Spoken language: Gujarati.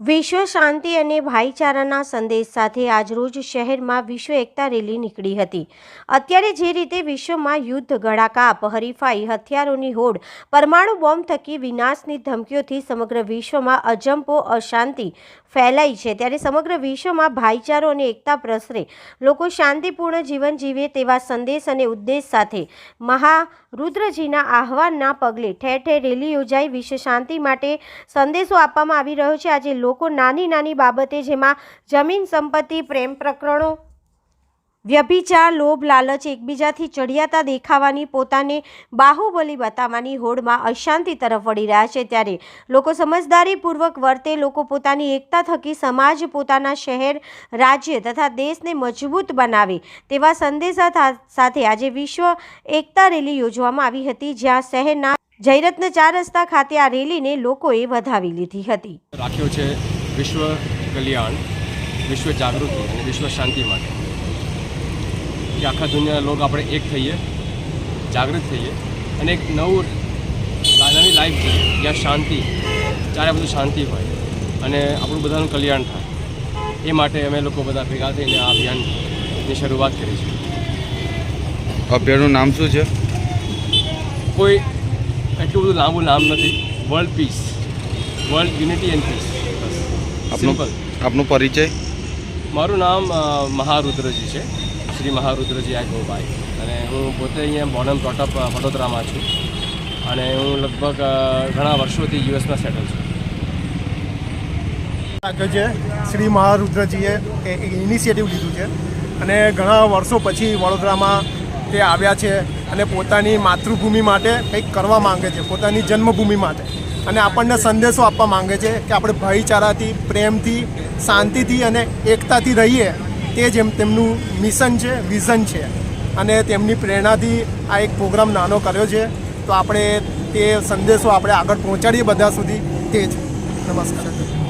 વિશ્વ શાંતિ અને ભાઈચારાના સંદેશ સાથે આજરોજ શહેરમાં વિશ્વ એકતા રેલી નીકળી હતી. અત્યારે જે રીતે વિશ્વમાં યુદ્ધ, ગળાકાપ, હરીફાઈ, હથિયારોની હોડ, પરમાણુ બોમ્બ થકી વિનાશની ધમકીઓથી સમગ્ર વિશ્વમાં અજંપો અશાંતિ ફેલાઈ છે. ત્યારે સમગ્ર વિશ્વમાં ભાઈચારો અને એકતા પ્રસરે. લોકો શાંતિપૂર્ણ જીવન જીવે તેવા સંદેશ અને ઉદ્દેશ સાથે. મહારુદ્રજીના આહવાનના પગલે ઠેર ઠેર રેલી યોજાઈ. વિશ્વ શાંતિ માટે સંદેશો આપવામાં આવી રહ્યો છે. આજે લોકો નાની નાની બાબતે જેમાં જમીન સંપત્તિ, પ્રેમ પ્રકરણો, વ્યભિચાર, લોભ, લાલચ એકબીજાથી ચડિયાતા દેખાવાની, પોતાને બાહુબલી બતાવવાની હોડમાં અશાંતિ તરફ વળી રહ્યા છે ત્યારે લોકો સમજદારીપૂર્વક વર્તે, લોકો પોતાની એકતા થકી સમાજ પોતાના શહેર, રાજ્ય તથા દેશને મજબૂત બનાવે તેવા સંદેશા સાથે આજે વિશ્વ એકતા રેલી યોજવામાં આવી હતી જ્યાં શહેરના જયરત્ન ચાર રસ્તા ખાતે આ રેલીને લોકોએ વધાવી લીધી હતી. રાખ્યો છે વિશ્વ કલ્યાણ વિશ્વ જાગૃતિ અને વિશ્વ શાંતિ માટે. કે આખા દુનિયાના લોકો આપણે એક થઈએ જાગૃત થઈએ અને એક નવું નવી લાઈફ જોઈએ જ્યાં શાંતિ ચારે બધું શાંતિ હોય અને આપણું બધાનું કલ્યાણ થાય. એ માટે અમે લોકો બધા ભેગા થઈને આ અભિયાનની શરૂઆત કરી છે. અભિયાનનું નામ શું છે? કોઈ એટલું બધું લાંબુ નામ નથી world peace world unity and peace આપનો સિમ્પલ આપનો પરિચય? મારું નામ મહારુદ્રજી છે. શ્રી મહારુદ્રજી આ ગોભાઈ અને હું પોતે અહીંયા બોર્ન પ્રોટઅપ વડોદરામાં છું. અને હું લગભગ ઘણા વર્ષોથી યુએસમાં સેટલ છું. આગળ છે શ્રી મહારુદ્રજીએ ઇનિશિયેટિવ લીધું છે. અને ઘણા વર્ષો પછી વડોદરામાં તે આવ્યા છે અને પોતાની માતૃભૂમિ માટે કંઈક કરવા માંગે છે, પોતાની જન્મભૂમિ માટે. અને આપણને સંદેશો આપવા માંગે છે કે આપણે ભાઈચારાથી, પ્રેમથી, શાંતિથી અને એકતાથી રહીએ, તે જ એમ તેમનું મિશન છે, વિઝન છે. અને તેમની પ્રેરણાથી આ એક પ્રોગ્રામ નાનો કર્યો છે. તો આપણે તે સંદેશો આપણે આગળ પહોંચાડીએ બધા સુધી. તે જ. નમસ્કાર.